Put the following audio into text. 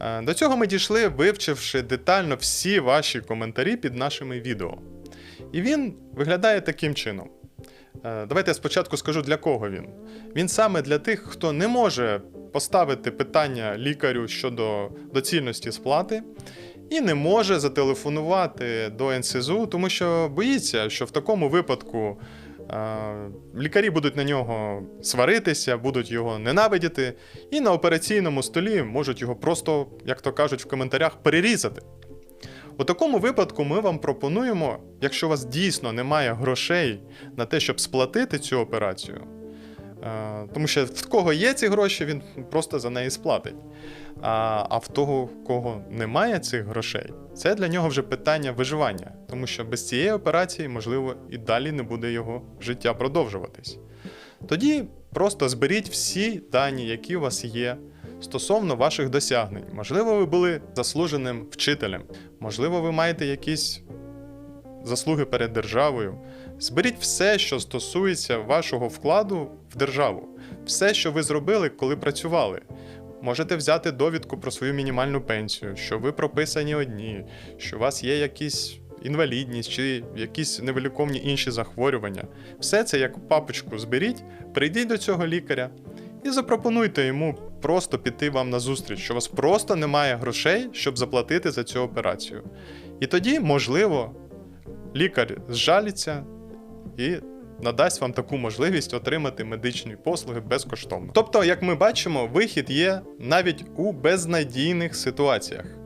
Е, До цього ми дійшли, вивчивши детально всі ваші коментарі під нашими відео. І він виглядає таким чином. Е, Давайте я спочатку скажу, для кого він. Він саме для тих, хто не може поставити питання лікарю щодо доцільності сплати, і не може зателефонувати до НСЗУ, тому що боїться, що в такому випадку лікарі будуть на нього сваритися, будуть його ненавидіти, і на операційному столі можуть його просто, як то кажуть в коментарях, перерізати. У такому випадку ми вам пропонуємо, якщо у вас дійсно немає грошей на те, щоб сплатити цю операцію, тому що в кого є ці гроші, він просто за неї сплатить. А, а в того, кого немає цих грошей, це для нього вже питання виживання, тому що без цієї операції, можливо, і далі не буде його життя продовжуватись. Тоді просто зберіть всі дані, які у вас є, стосовно ваших досягнень. Можливо, ви були заслуженим вчителем, можливо, ви маєте якісь заслуги перед державою. Зберіть все, що стосується вашого вкладу в державу, все, що ви зробили, коли працювали. Можете взяти довідку про свою мінімальну пенсію, що ви прописані одні, що у вас є якісь інвалідність чи якісь невиліковні інші захворювання. Все це як папочку зберіть, прийдіть до цього лікаря і запропонуйте йому просто піти вам на зустріч, що у вас просто немає грошей, щоб заплатити за цю операцію. І тоді, можливо, лікар зжалиться і надасть вам таку можливість отримати медичні послуги безкоштовно. Тобто, як ми бачимо, вихід є навіть у безнадійних ситуаціях.